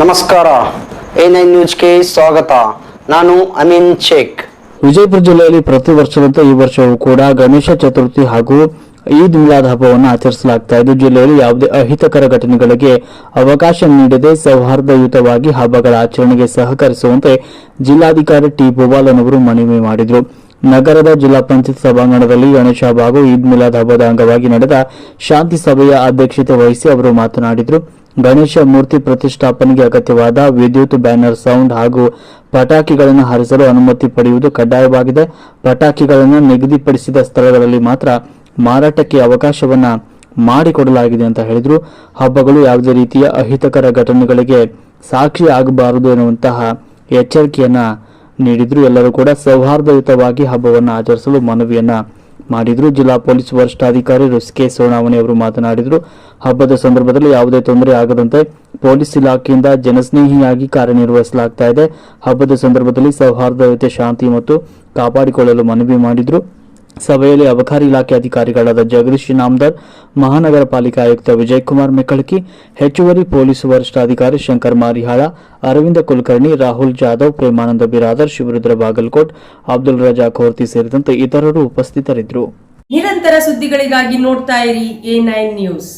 ನಮಸ್ಕಾರ. A nine ನ್ಯೂಸ್ಗೆ ಸ್ವಾಗತ. ನಾನು ಅಮೀನ್ ಶೇಖ್. ವಿಜಯಪುರ ಜಿಲ್ಲೆಯಲ್ಲಿ ಪ್ರತಿ ವರ್ಷದಂತೆ ಈ ವರ್ಷವೂ ಕೂಡ ಗಣೇಶ ಚತುರ್ಥಿ ಹಾಗೂ ಈದ್ ಮಿಲಾದ್ ಹಬ್ಬವನ್ನು ಆಚರಿಸಲಾಗ್ತಾ ಇದ್ದು, ಜಿಲ್ಲೆಯಲ್ಲಿ ಯಾವುದೇ ಅಹಿತಕರ ಘಟನೆಗಳಿಗೆ ಅವಕಾಶ ನೀಡದೆ ಸೌಹಾರ್ದಯುತವಾಗಿ ಹಬ್ಬಗಳ ಆಚರಣೆಗೆ ಸಹಕರಿಸುವಂತೆ ಜಿಲ್ಲಾಧಿಕಾರಿ ಟಿ ಗೋಪಾಲನ್ ಅವರು ಮನವಿ ಮಾಡಿದರು. ನಗರದ ಜಿಲ್ಲಾ ಪಂಚಾಯತ್ ಸಭಾಂಗಣದಲ್ಲಿ ಗಣೇಶ ಹಬ್ಬ ಹಾಗೂ ಈದ್ ಮಿಲಾದ್ ಹಬ್ಬದ ಅಂಗವಾಗಿ ನಡೆದ ಶಾಂತಿ ಸಭೆಯ ಅಧ್ಯಕ್ಷತೆ ವಹಿಸಿ ಅವರು ಮಾತನಾಡಿದರು. ಗಣೇಶ ಮೂರ್ತಿ ಪ್ರತಿಷ್ಠಾಪನೆಗೆ ಅಗತ್ಯವಾದ ವಿದ್ಯುತ್, ಬ್ಯಾನರ್, ಸೌಂಡ್ ಹಾಗೂ ಪಟಾಕಿಗಳನ್ನು ಹಾರಿಸಲು ಅನುಮತಿ ಪಡೆಯುವುದು ಕಡ್ಡಾಯವಾಗಿದೆ. ಪಟಾಕಿಗಳನ್ನು ನಿಗದಿಪಡಿಸಿದ ಸ್ಥಳಗಳಲ್ಲಿ ಮಾತ್ರ ಮಾರಾಟಕ್ಕೆ ಅವಕಾಶವನ್ನ ಮಾಡಿಕೊಡಲಾಗಿದೆ ಅಂತ ಹೇಳಿದರು. ಹಬ್ಬಗಳು ಯಾವುದೇ ರೀತಿಯ ಅಹಿತಕರ ಘಟನೆಗಳಿಗೆ ಸಾಕ್ಷಿ ಆಗಬಾರದು ಎನ್ನುವಂತಹ ಎಚ್ಚರಿಕೆಯನ್ನ ನೀಡಿದ್ರು. ಎಲ್ಲರೂ ಕೂಡ ಸೌಹಾರ್ದಯುತವಾಗಿ ಹಬ್ಬವನ್ನು ಆಚರಿಸಲು ಮನವಿಯನ್ನ ಮಾಡಿದ್ರು. ಜಿಲ್ಲಾ ಪೊಲೀಸ್ ವರಿಷ್ಠಾಧಿಕಾರಿ ರುಸ್ಕೆ ಸೋನಾವಣಿ ಅವರು ಮಾತನಾಡಿದರು. ಹಬ್ಬದ ಸಂದರ್ಭದಲ್ಲಿ ಯಾವುದೇ ತೊಂದರೆ ಆಗದಂತೆ ಪೊಲೀಸ್ ಇಲಾಖೆಯಿಂದ ಜನಸ್ನೇಹಿಯಾಗಿ ಕಾರ್ಯನಿರ್ವಹಿಸಲಾಗ್ತಾ ಇದೆ. ಹಬ್ಬದ ಸಂದರ್ಭದಲ್ಲಿ ಸೌಹಾರ್ದಯುತೆ ಶಾಂತಿ ಮತ್ತು ಕಾಪಾಡಿಕೊಳ್ಳಲು ಮನವಿ ಮಾಡಿದ್ರು. ಸಭೆಯಲ್ಲಿ ಅಬಕಾರಿ ಇಲಾಖೆ ಅಧಿಕಾರಿಗಳಾದ ಜಗದೀಶ್ ನಾಮದರ್ ಮಹಾನಗರ ಪಾಲಿಕೆ ಆಯುಕ್ತ ವಿಜಯ್ ಕುಮಾರ್ ಮೆಕ್ಕಳಕಿ, ಹೆಚ್ಚುವರಿ ಪೊಲೀಸ್ ವರಿಷ್ಠಾಧಿಕಾರಿ ಶಂಕರ್ ಮಾರಿಹಾಳ, ಅರವಿಂದ ಕುಲಕರ್ಣಿ, ರಾಹುಲ್ ಜಾಧವ್, ಪ್ರೇಮಾನಂದ ಬಿರಾದರ್, ಶಿವರುದ್ರ ಬಾಗಲ್ಕೋಟ್, ಅಬ್ದುಲ್ ರಜಾ ಖೋರ್ತಿ ಸೇರಿದಂತೆ ಇತರರು ಉಪಸ್ಥಿತರಿದ್ದರು. ನಿರಂತರ ಸುದ್ದಿಗಳಿಗಾಗಿ ನೋಡ್ತಾ ಇರಿ ಎ ನ್ಯೂಸ್.